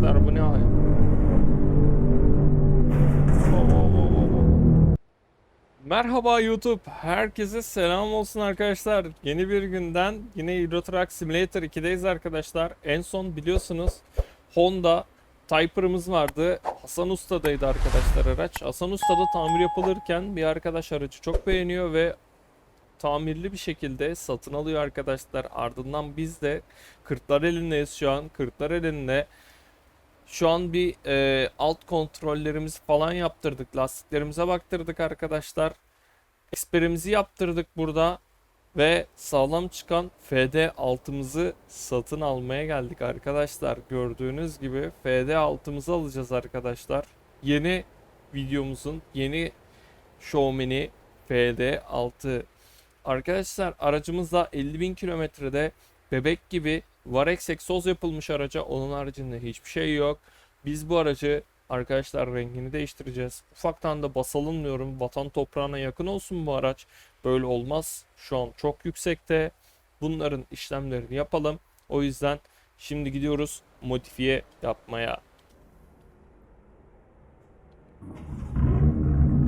arkadaşlar bu ne hal? Merhaba YouTube. Herkese selam olsun arkadaşlar. Yeni bir günden yine Euro Truck Simulator 2'deyiz arkadaşlar. En son biliyorsunuz Honda Typer'ımız vardı. Hasan Usta'daydı arkadaşlar araç. Hasan Usta'da tamir yapılırken bir arkadaş aracı çok beğeniyor ve tamirli bir şekilde satın alıyor arkadaşlar. Ardından biz de Kırklareli'ndeyiz şu an. Kırklareli'nde şu an bir e, alt kontrollerimizi falan yaptırdık. Lastiklerimize baktırdık arkadaşlar. Esperimizi yaptırdık burada. Ve sağlam çıkan FD6'mızı satın almaya geldik arkadaşlar. Gördüğünüz gibi FD6'mızı alacağız arkadaşlar. Yeni videomuzun yeni Xiaomi'ni FD6 Arkadaşlar aracımızda 50.000 kilometrede bebek gibi Varex egzoz yapılmış araca. Onun haricinde hiçbir şey yok. Biz bu aracı arkadaşlar rengini değiştireceğiz. Ufaktan da basalım diyorum. Vatan toprağına yakın olsun bu araç. Böyle olmaz. Şu an çok yüksekte. Bunların işlemlerini yapalım. O yüzden şimdi gidiyoruz modifiye yapmaya.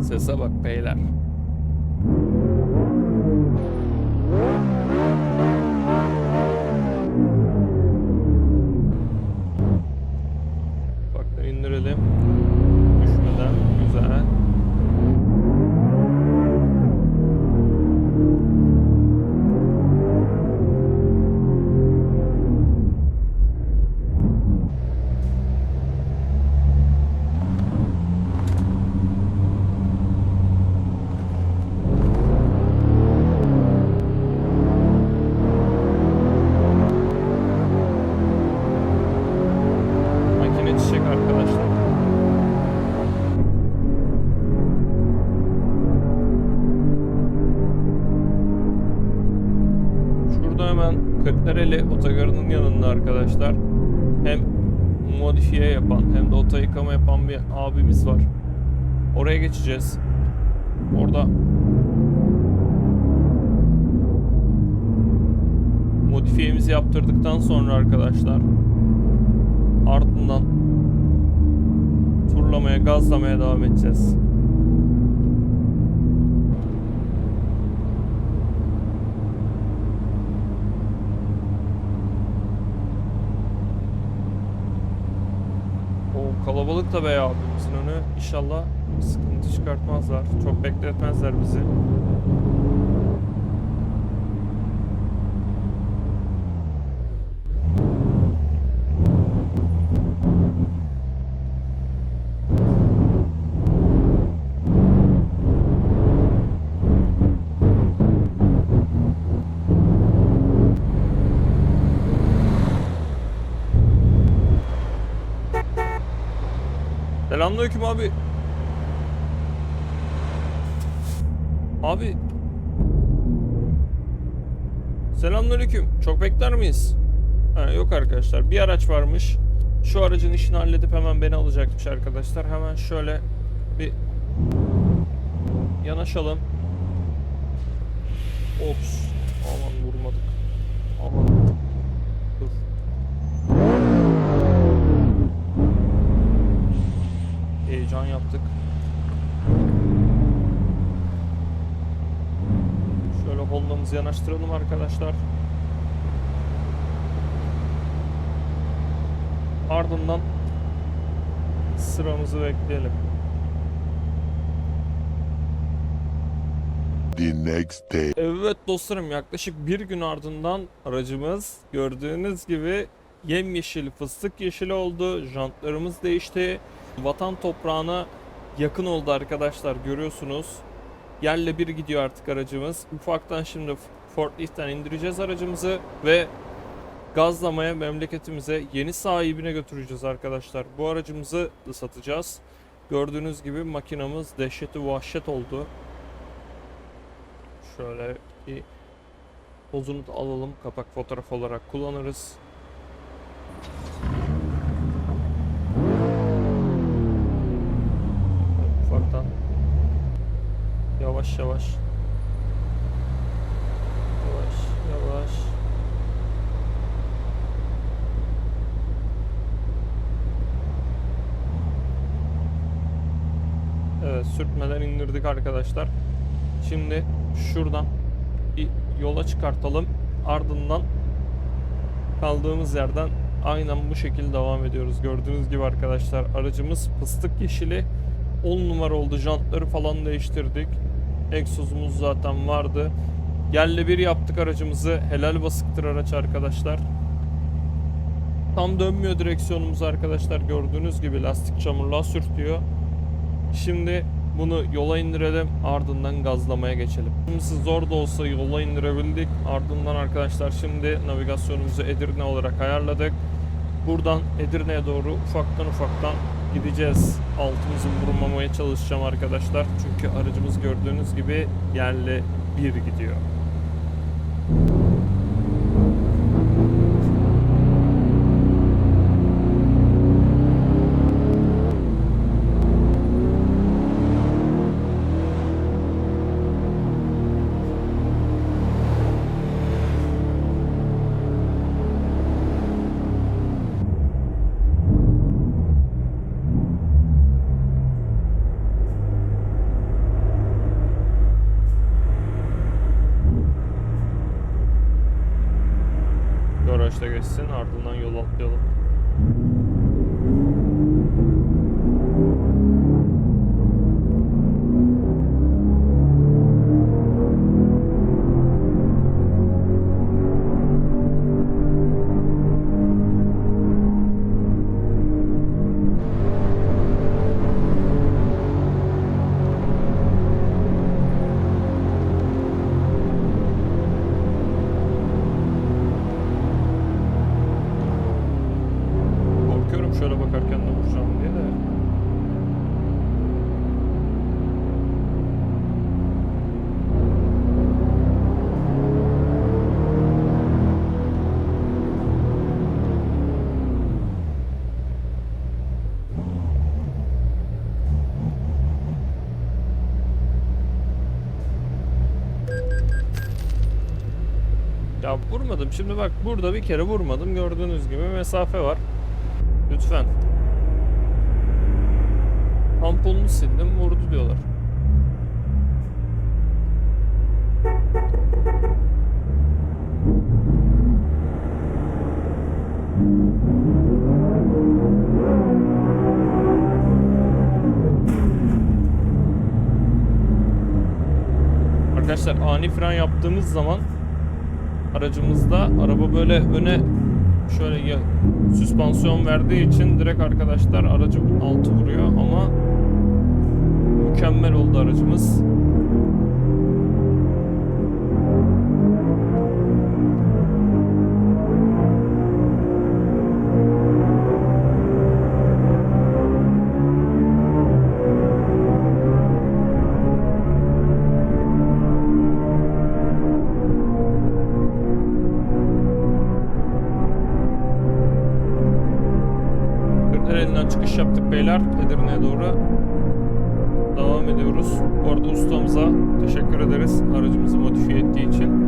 Sese bak beyler. Kırklareli otogarının yanında arkadaşlar. Hem modifiye yapan hem de oto yıkama yapan bir abimiz var. Oraya geçeceğiz. Orada modifiyemizi yaptırdıktan sonra arkadaşlar ardından turlamaya, gazlamaya devam edeceğiz. O kalabalık da be abimizin önü. İnşallah sıkıntı çıkartmazlar. Çok bekletmezler bizi. Selamünaleyküm abi. Abi. Selamünaleyküm. Çok bekler miyiz? Ha, yok arkadaşlar. Bir araç varmış. Şu aracın işini halledip hemen beni alacakmış arkadaşlar. Hemen şöyle bir yanaşalım. Ops. Aman vurmadık. Aman. Heyecan yaptık. Şöyle Honda'mızı yanaştıralım arkadaşlar. Ardından sıramızı bekleyelim. the next day. Evet dostlarım yaklaşık bir gün ardından aracımız gördüğünüz gibi yemyeşil fıstık yeşili oldu. Jantlarımız değişti. Vatan toprağına yakın oldu arkadaşlar görüyorsunuz. Yerle bir gidiyor artık aracımız. Ufaktan şimdi forkliftten indireceğiz aracımızı ve gazlamaya memleketimize yeni sahibine götüreceğiz arkadaşlar. Bu aracımızı satacağız. Gördüğünüz gibi makinamız dehşeti vahşet oldu. Şöyle bir pozunu da alalım. Kapak fotoğraf olarak kullanırız. Yavaş yavaş. Yavaş yavaş. Evet sürtmeden indirdik arkadaşlar. Şimdi şuradan bir yola çıkartalım. Ardından kaldığımız yerden aynen bu şekilde devam ediyoruz. Gördüğünüz gibi arkadaşlar aracımız fıstık yeşili 10 numara oldu. Jantları falan değiştirdik. Egzozumuz zaten vardı. Yerle bir yaptık aracımızı. Helal basıktır araç arkadaşlar. Tam dönmüyor direksiyonumuz arkadaşlar. Gördüğünüz gibi lastik çamurluğa sürtüyor. Şimdi bunu yola indirelim ardından gazlamaya geçelim. Şimdi zor da olsa yola indirebildik. Ardından arkadaşlar şimdi navigasyonumuzu Edirne olarak ayarladık. Buradan Edirne'ye doğru ufaktan ufaktan gideceğiz. Altımızı vurmamaya çalışacağım arkadaşlar. Çünkü aracımız gördüğünüz gibi yerle bir gidiyor. Da geçsin ardından vurmadım. Şimdi bak burada bir kere vurmadım. Gördüğünüz gibi mesafe var. Lütfen. Tamponunu sildim vurdu diyorlar. Arkadaşlar ani fren yaptığımız zaman aracımızda araba böyle öne şöyle ya, süspansiyon verdiği için direkt arkadaşlar aracın altı vuruyor ama mükemmel oldu aracımız. Ediyoruz. Bu arada ustamıza teşekkür ederiz aracımızı modifiye ettiği için.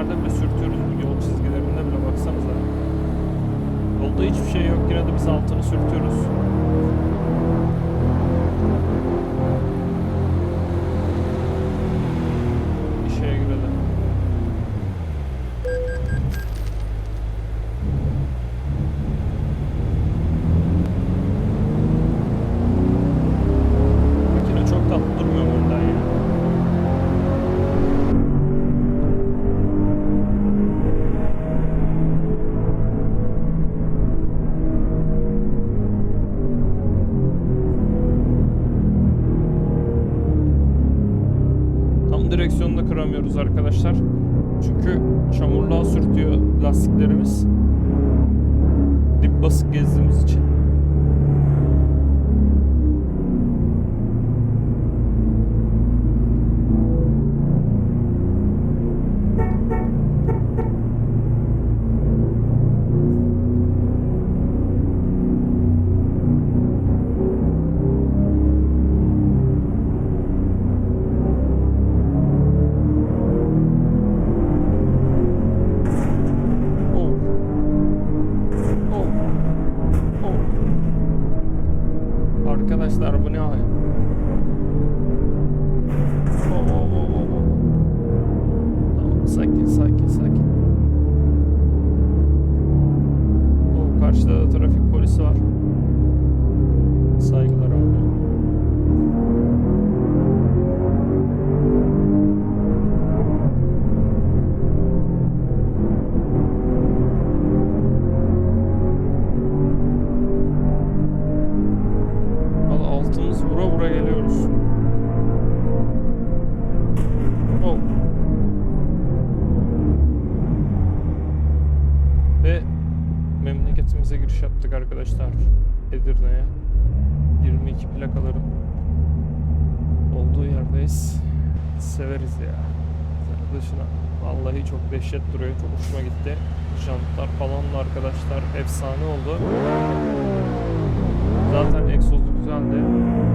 Şeylerde bile sürtüyoruz. Yol çizgilerinde bile baksanıza. Yolda hiçbir şey yok yine de biz altını sürtüyoruz. Arkadaşlar. Çünkü çamurluğa sürtüyor lastiklerimiz. Dip basık gezdiğimiz karşıda da trafik polisi var. Saygılar abi. Valla memleketimize giriş yaptık arkadaşlar. Edirne'ye. 22 plakaların olduğu yerdeyiz. Severiz ya. Dışına. Vallahi çok dehşet duruyor. Çok hoşuma gitti. Jantlar falan da arkadaşlar efsane oldu. Zaten egzozu güzeldi.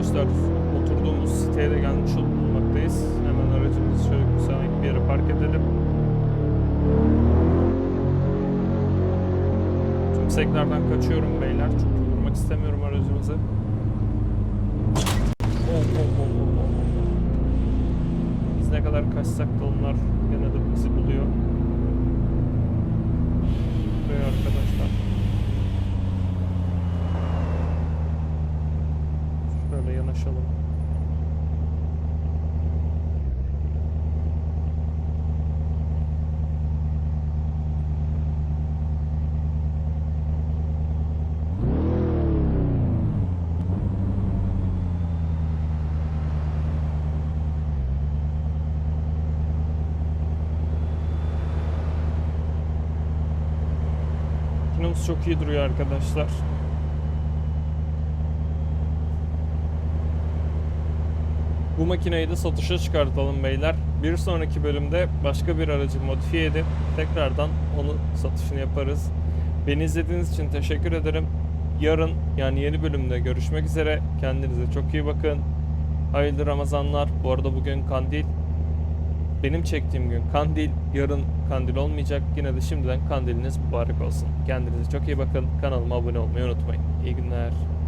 Arkadaşlar oturduğumuz siteye de gelmiş bulunmaktayız. Hemen aracımızı şöyle müsait bir yere park edelim. Tümseklerden kaçıyorum beyler. Çok vurmak istemiyorum aracımızı. Oh, oh, oh, oh, oh. Biz ne kadar kaçsak da onlar gene de bizi buluyor. Buraya arkadaşlar. anlaşalım. Çok iyi duruyor arkadaşlar. Bu makineyi de satışa çıkartalım beyler. Bir sonraki bölümde başka bir aracı modifiye edip tekrardan onu satışını yaparız. Beni izlediğiniz için teşekkür ederim. Yarın yani yeni bölümde görüşmek üzere. Kendinize çok iyi bakın. Hayırlı Ramazanlar. Bu arada bugün kandil. Benim çektiğim gün kandil. Yarın kandil olmayacak. Yine de şimdiden kandiliniz mübarek olsun. Kendinize çok iyi bakın. Kanalıma abone olmayı unutmayın. İyi günler.